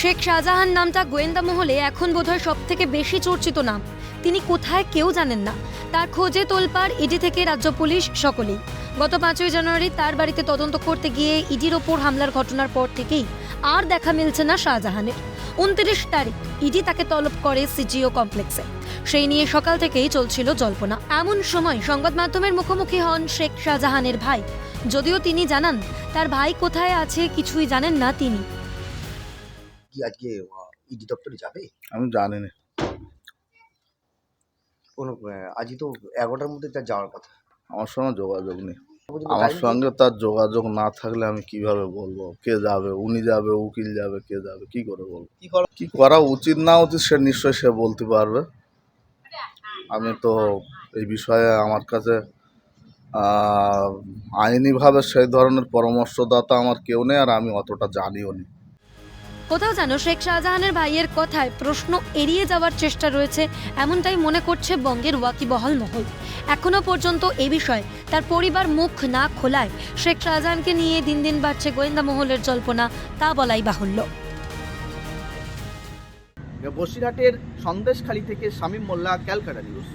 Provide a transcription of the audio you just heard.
শেখ শাহজাহান নামটা গোয়েন্দা মহলে এখন বোধহয় সব থেকে বেশি চর্চিত নাম। তিনি কোথায় কেউ জানেন না। তার খোঁজে তোলপাড়, ইডি থেকে রাজ্য পুলিশ, সকলেই। গত পাঁচই জানুয়ারি তার বাড়িতে তদন্ত করতে গিয়ে ইডির ওপর হামলার ঘটনার পর থেকেই আর দেখা মিলছে না শাহজাহানের। উনত্রিশ তারিখ ইডি তাকে তলব করে সিজিও কমপ্লেক্সে। সেই নিয়ে সকাল থেকেই চলছিল জল্পনা। এমন সময় সংবাদ মাধ্যমের মুখোমুখি হন শেখ শাহজাহানের ভাই। যদিও তিনি জানান, তার ভাই কোথায় আছে কিছুই জানেন না তিনি। কি আজকে ইডি দপ্তরে যাবে? আমি জানি না। কোনো আজই তো এগারোটার মধ্যে তার যাওয়ার কথা। আমার সঙ্গে যোগাযোগ নেই। আমার সঙ্গে তার যোগাযোগ না থাকলে আমি কীভাবে বলব? কে যাবে? উনি যাবে উকিল যাবে কে যাবে? কি করে বলব? কি করা উচিত না উচিত সে নিশ্চয়ই সে বলতে পারবে। আমি তো এই বিষয়ে আমার কাছে আইনিভাবে সেই ধরনের পরামর্শদাতা আমার কেউ নেই আর আমি অতটা জানিও নি। কোথাও যেন শেখ শাহজাহানের ভাইয়ের কথায় প্রশ্ন এড়িয়ে যাওয়ার চেষ্টা রয়েছে, এমনটাই মনে করছে বঙ্গের ওয়াকিবহল মহল। এখনও পর্যন্ত এ বিষয়ে তার পরিবার মুখ না খোলায় শেখ শাহজাহানকে নিয়ে দিন দিন বাড়ছে গোয়েন্দা মহলের জল্পনা, তা বলাই বাহুল্য। বসিরহাটের সন্দেশখালী থেকে শামীম মোল্লা, ক্যালকাটা নিউজ।